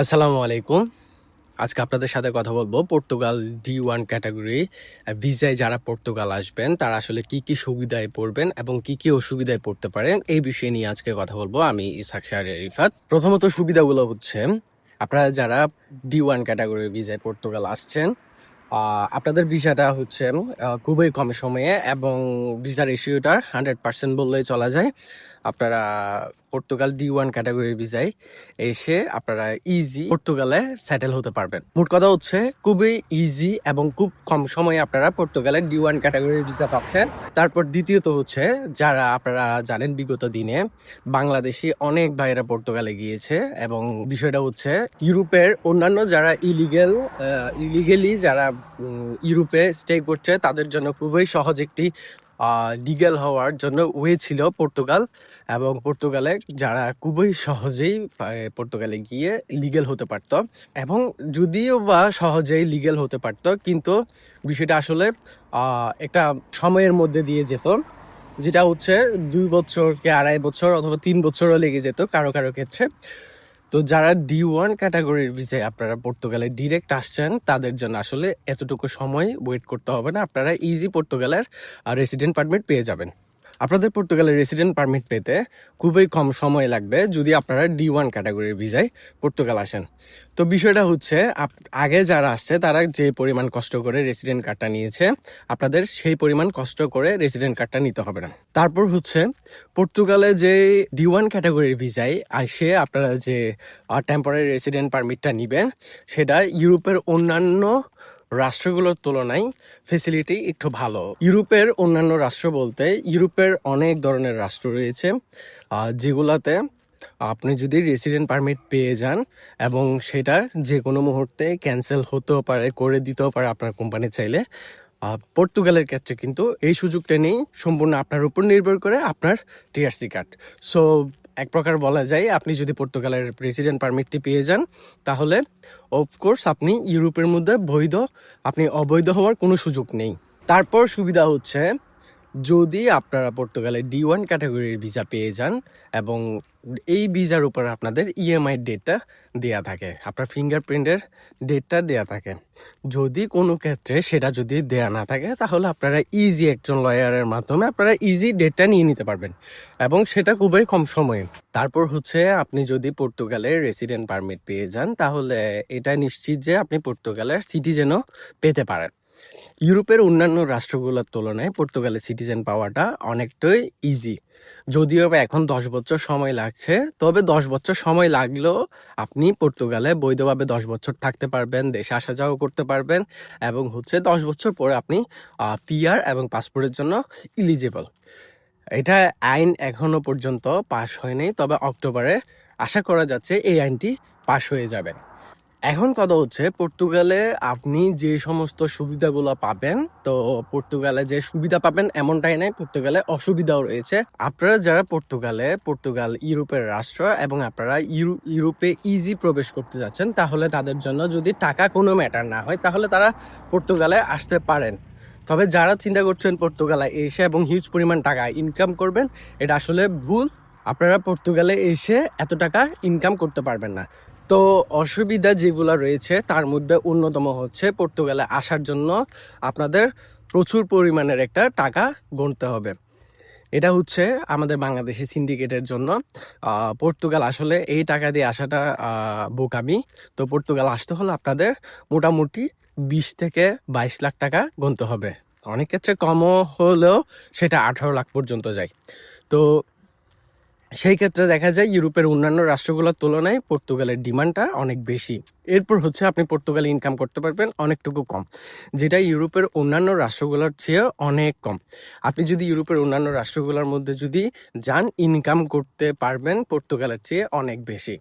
আসসালামু আলাইকুম। আজকে আপনাদের সাথে কথা বলব পর্তুগাল ডি ওয়ান ক্যাটাগরি ভিসায় যারা পর্তুগাল আসবেন, তারা আসলে কি কি সুবিধায় পড়বেন এবং কি কি অসুবিধায় পড়তে পারেন, এই বিষয়ে নিয়ে আজকে কথা বলব আমি ইসাক শাহর রিফাত প্রথমত সুবিধাগুলো হচ্ছে, আপনারা যারা ডি ওয়ান ক্যাটাগরি ভিসায় পর্তুগাল আসছেন আপনাদের ভিসাটা হচ্ছে খুবই কম সময়ে এবং ভিসার রেশিওটা হান্ড্রেড পার্সেন্ট বললেই চলা যায়। আপনারা পর্তুগাল ডি ওয়ান ক্যাটাগরির ভিসায় এসে আপনারা ইজি পর্তুগালে সেটেল হতে পারবেন। মোট কথা হচ্ছে, খুবই ইজি এবং খুব কম সময়ে আপনারা পর্তুগালের ডি ওয়ান ক্যাটাগরির ভিসা পাচ্ছেন। তারপর দ্বিতীয়ত হচ্ছে, যারা আপনারা জানেন বিগত দিনে বাংলাদেশি অনেক ভাইয়েরা পর্তুগালে গিয়েছে এবং বিষয়টা হচ্ছে, ইউরোপের অন্যান্য যারা ইলিগেল ইলিগেলি যারা ইউরোপে স্টে করছে, তাদের জন্য খুবই সহজ একটি লিগ্যাল হওয়ার জন্য ওয়ে ছিল পর্তুগাল এবং পর্তুগালে যারা খুবই সহজেই পর্তুগালে গিয়ে লিগেল হতে পারতো। এবং যদিও বা সহজেই লিগেল হতে পারতো, কিন্তু বিষয়টা আসলে একটা সময়ের মধ্যে দিয়ে যেত, যেটা হচ্ছে দুই বছর কি আড়াই বছর অথবা তিন বছরও লেগে যেত কারও কারও ক্ষেত্রে। তো যারা ডি ওয়ান ক্যাটাগরির ভিসায় আপনারা পর্তুগালে ডিরেক্ট আসছেন, তাদের জন্য আসলে এতটুকু সময় ওয়েট করতে হবে না। আপনারা ইজি পর্তুগালের রেসিডেন্ট পারমিট পেয়ে যাবেন। আপনাদের পর্তুগালের রেসিডেন্ট পারমিট পেতে খুবই কম সময় লাগবে যদি আপনারা ডি ওয়ান ক্যাটাগরির ভিসায় পর্তুগাল আসেন। তো বিষয়টা হচ্ছে আগে যারা আসছে, তারা যে পরিমাণ কষ্ট করে রেসিডেন্ট কার্ডটা নিয়েছে, আপনাদের সেই পরিমাণ কষ্ট করে রেসিডেন্ট কার্ডটা নিতে হবে না। তারপর হচ্ছে, পর্তুগালে যে ডি ওয়ান ক্যাটাগরির ভিসায় আসে আপনারা যে টেম্পোরারি রেসিডেন্ট পারমিটটা নেবেন, সেটা ইউরোপের অন্যান্য রাষ্ট্রগুলোর তুলনায় ফেসিলিটি একটু ভালো। ইউরোপের অন্যান্য রাষ্ট্র বলতে ইউরোপের অনেক ধরনের রাষ্ট্র রয়েছে যেগুলাতে আপনি যদি রেসিডেন্ট পারমিট পেয়ে যান এবং সেটা যে কোনো মুহূর্তে ক্যান্সেল হতেও পারে, করে দিতেও পারে আপনার কোম্পানি চাইলে পর্তুগালের ক্ষেত্রে কিন্তু এই সুযোগটা নেই, সম্পূর্ণ আপনার উপর নির্ভর করে আপনার টিআরসি কার্ড সো এক প্রকার বলা যায়, আপনি যদি পর্তুগালের প্রেসিডেন্ট পারমিটটি পেয়ে যান, তাহলে অফকোর্স আপনি ইউরোপের মধ্যে বৈধ, আপনি অবৈধ হওয়ার কোনো সুযোগ নেই। তারপর সুবিধা হচ্ছে যদি আপনারা পর্তুগালে ডি ওয়ান ক্যাটাগরির ভিসা পেয়ে যান এবং এই ভিসার উপর আপনাদের ইএমআই ডেটটা দেয়া থাকে, আপনার ফিঙ্গারপ্রিন্টের ডেটটা দেয়া থাকে। যদি কোনো ক্ষেত্রে সেটা যদি দেয়া না থাকে, তাহলে আপনারা ইজি একজন লয়ারের মাধ্যমে আপনারা ইজি ডেটটা নিয়ে নিতে পারবেন এবং সেটা খুবই কম সময়ে। তারপর হচ্ছে আপনি যদি পর্তুগালের রেসিডেন্ট পারমিট পেয়ে যান, তাহলে এটা নিশ্চিত যে আপনি পর্তুগালের সিটিজেনও পেতে পারেন। ইউরোপের অন্যান্য রাষ্ট্রগুলোর তুলনায় পর্তুগালে সিটিজেন পাওয়াটা অনেকটাই ইজি যদিও বা এখন দশ বছর সময় লাগছে, তবে দশ বছর সময় লাগলেও আপনি পর্তুগালে বৈধভাবে দশ বছর থাকতে পারবেন, দেশে আসা যাওয়া করতে পারবেন এবং হচ্ছে দশ বছর পরে আপনি পিআর এবং পাসপোর্টের জন্য ইলিজিবল এটা আইন এখনও পর্যন্ত পাশ হয়নি, তবে অক্টোবরে আশা করা যাচ্ছে এই আইনটি পাশ হয়ে যাবে। এখন কথা হচ্ছে, পর্তুগালে আপনি যে সমস্ত সুবিধাগুলো পাবেন, তো পর্তুগালে যে সুবিধা পাবেন এমনটাই নাই, পর্তুগালে অসুবিধাও রয়েছে। আপনারা যারা পর্তুগালে, পর্তুগাল ইউরোপের রাষ্ট্র এবং আপনারা ইউরো- ইউরোপে ইজি প্রবেশ করতে যাচ্ছেন, তাহলে তাদের জন্য যদি টাকা কোনো ম্যাটার না হয়, তাহলে তারা পর্তুগালে আসতে পারেন। তবে যারা চিন্তা করছেন পর্তুগালে এসে এবং হিউজ পরিমাণ টাকা ইনকাম করবেন, এটা আসলে ভুল। আপনারা পর্তুগালে এসে এত টাকা ইনকাম করতে পারবেন না। তো অসুবিধা যেগুলো রয়েছে, তার মধ্যে অন্যতম হচ্ছে পর্তুগালে আসার জন্য আপনাদের প্রচুর পরিমাণের একটা টাকা গুনতে হবে। এটা হচ্ছে আমাদের বাংলাদেশি সিন্ডিকেটের জন্য। পর্তুগাল আসলে এই টাকা দিয়ে আসাটা বোকামি। তো পর্তুগাল আসতে হলে আপনাদের মোটামুটি বিশ থেকে বাইশ লাখ টাকা গুনতে হবে। অনেক ক্ষেত্রে কমও হলেও সেটা আঠারো লাখ পর্যন্ত যায়। তো সেই ক্ষেত্রে দেখা যায় ইউরোপের অন্যান্য রাষ্ট্রগুলোর তুলনায় পর্তুগালের ডিমান্ডটা অনেক বেশি। এরপর হচ্ছে আপনি পর্তুগালে ইনকাম করতে পারবেন অনেকটুকু কম, যেটা ইউরোপের অন্যান্য রাষ্ট্রগুলোর চেয়ে অনেক কম। আপনি যদি ইউরোপের অন্যান্য রাষ্ট্রগুলোর মধ্যে যদি যান ইনকাম করতে পারবেন পর্তুগালের চেয়ে অনেক বেশি।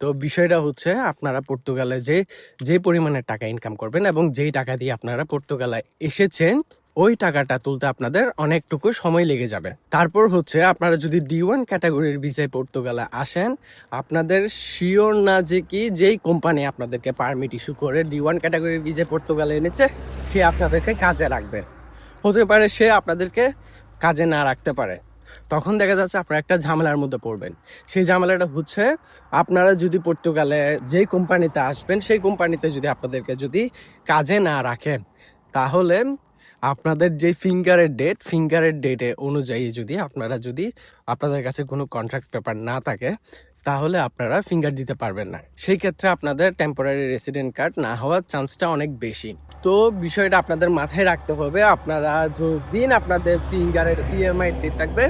তো বিষয়টা হচ্ছে আপনারা পর্তুগালে যে যে পরিমাণে টাকা ইনকাম করবেন এবং যেই টাকা দিয়ে আপনারা পর্তুগালে এসেছেন ওই টাকাটা তুলতে আপনাদের অনেকটুকু সময় লেগে যাবে। তারপর হচ্ছে আপনারা যদি ডি ওয়ান ক্যাটাগরির ভিসায় পর্তুগালে আসেন, আপনাদের শিওর না যে কি যেই কোম্পানি আপনাদেরকে পারমিট ইস্যু করে ডি ওয়ান ক্যাটাগরির ভিসায় পর্তুগালে এনেছে, সে আপনাদেরকে কাজে রাখবে। হতে পারে সে আপনাদেরকে কাজে না রাখতে পারে। তখন দেখা যাচ্ছে আপনারা একটা ঝামেলার মধ্যে পড়বেন। সেই ঝামেলাটা হচ্ছে আপনারা যদি পর্তুগালে যেই কোম্পানিতে আসবেন, সেই কোম্পানিতে যদি আপনাদেরকে যদি কাজে না রাখেন, তাহলে আপনাদের যে ফিঙ্গারের ডেট ফিঙ্গারের ডেটে অনুযায়ী যদি আপনারা যদি আপনাদের কাছে কোনো কন্ট্রাক্ট পেপার না থাকে, তাহলে আপনারা ফিঙ্গার দিতে পারবেন না। সেই ক্ষেত্রে আপনাদের টেম্পোরারি রেসিডেন্ট কার্ড না হওয়ার চান্সটা অনেক বেশি। তো বিষয়টা আপনাদের মাথায় রাখতে হবে, আপনারা দিন আপনাদের ফিঙ্গারের ইএমআই ডেট থাকবে,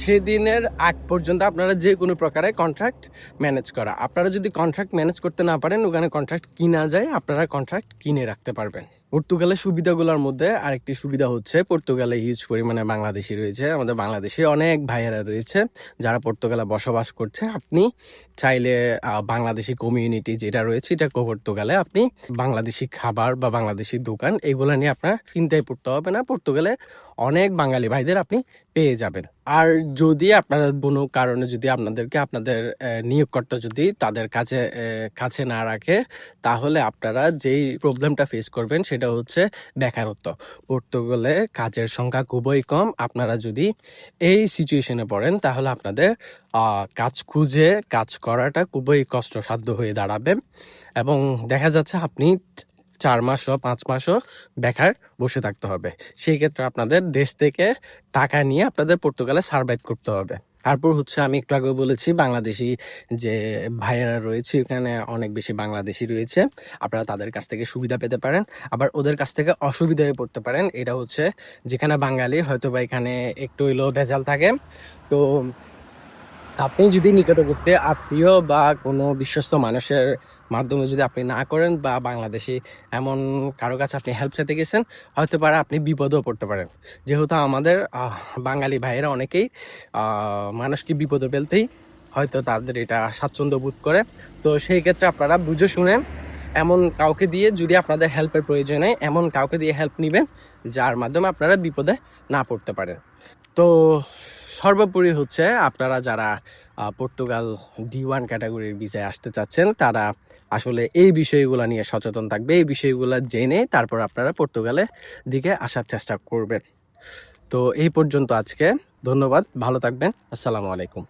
সেদিনের আগ পর্যন্ত আপনারা যে কোনো প্রকারে কন্ট্রাক্ট ম্যানেজ করা। আপনারা যদি কন্ট্রাক্ট ম্যানেজ করতে না পারেন, ওখানে কন্ট্রাক্ট কিনা যায়, আপনারা কন্ট্রাক্ট কিনে রাখতে পারবেন। পর্তুগালের সুবিধাগুলোর মধ্যে আরেকটি সুবিধা হচ্ছে পর্তুগালে হিউজ পরিমাণে বাংলাদেশি রয়েছে। আমাদের বাংলাদেশে অনেক ভাইয়েরা রয়েছে যারা পর্তুগালে বসবাস করছে। আপনি চাইলে বাংলাদেশি কমিউনিটি যেটা রয়েছে এটা পর্তুগালে। আপনি বাংলাদেশি খাবার বা বাংলাদেশি দোকান এগুলো নিয়ে আপনার চিন্তায় পড়তে হবে না। পর্তুগালে অনেক বাঙালি ভাইদের আপনি পেয়ে যাবেন। আর যদি আপনারা কোনো কারণে যদি আপনাদেরকে আপনাদের নিয়োগকর্তা যদি তাদের কাছে কাছে না রাখে, তাহলে আপনারা যেই প্রবলেমটা ফেস করবেন সেটা হচ্ছে বেকারত্ব। পর্তুগালে কাজের সংখ্যা খুবই কম। আপনারা যদি এই সিচুয়েশনে পড়েন, তাহলে আপনাদের কাজ খুঁজে, কাজ করাটা খুবই কষ্টসাধ্য হয়ে দাঁড়াবে। এবং দেখা যাচ্ছে আপনি চার মাসও, পাঁচ মাসও বেকার বসে থাকতে হবে। সেই ক্ষেত্রে আপনাদের দেশ থেকে টাকা নিয়ে আপনাদের পর্তুগালে সার্ভাইভ করতে হবে। তারপর হচ্ছে আমি একটু আগে বলেছি বাংলাদেশি যে ভাইয়েরা রয়েছে, এখানে অনেক বেশি বাংলাদেশি রয়েছে। আপনারা তাদের কাছ থেকে সুবিধা পেতে পারেন। আবার ওদের কাছ থেকে অসুবিধায় পড়তে পারেন। এটা হচ্ছে যেখানে বাঙালি হয়তো বা এখানে একটু হইলেও ভেজাল থাকে। তো আপনি যদি নিকটবর্তী আত্মীয় বা কোনো বিশ্বস্ত মানুষের মাধ্যমে যদি আপনি না করেন বা বাংলাদেশি এমন কারও কাছে আপনি হেল্প চাইতে গেছেন, হয়তো পারে আপনি বিপদেও পড়তে পারেন। যেহেতু আমাদের বাঙালি ভাইয়েরা অনেকেই মানুষকে বিপদে ফেলতেই হয়তো তাদের এটা স্বাচ্ছন্দ্য বোধ করে। তো সেই ক্ষেত্রে আপনারা বুঝে শুনে এমন কাউকে দিয়ে যদি আপনাদের হেল্পের প্রয়োজন হয় এমন কাউকে দিয়ে হেল্প নেবেন, যার মাধ্যমে আপনারা বিপদে না পড়তে পারেন। তো সর্বোপরি হচ্ছে আপনারা যারা পর্তুগাল ডি ওয়ান ক্যাটাগরির ভিসায় আসতে চাচ্ছেন, তারা আসলে এই বিষয়গুলো নিয়ে সচেতন থাকবে। এই বিষয়গুলো জেনে তারপর আপনারা পর্তুগালের দিকে আসার চেষ্টা করবেন। তো এই পর্যন্ত আজকে। ধন্যবাদ। ভালো থাকবেন। আসসালামু আলাইকুম।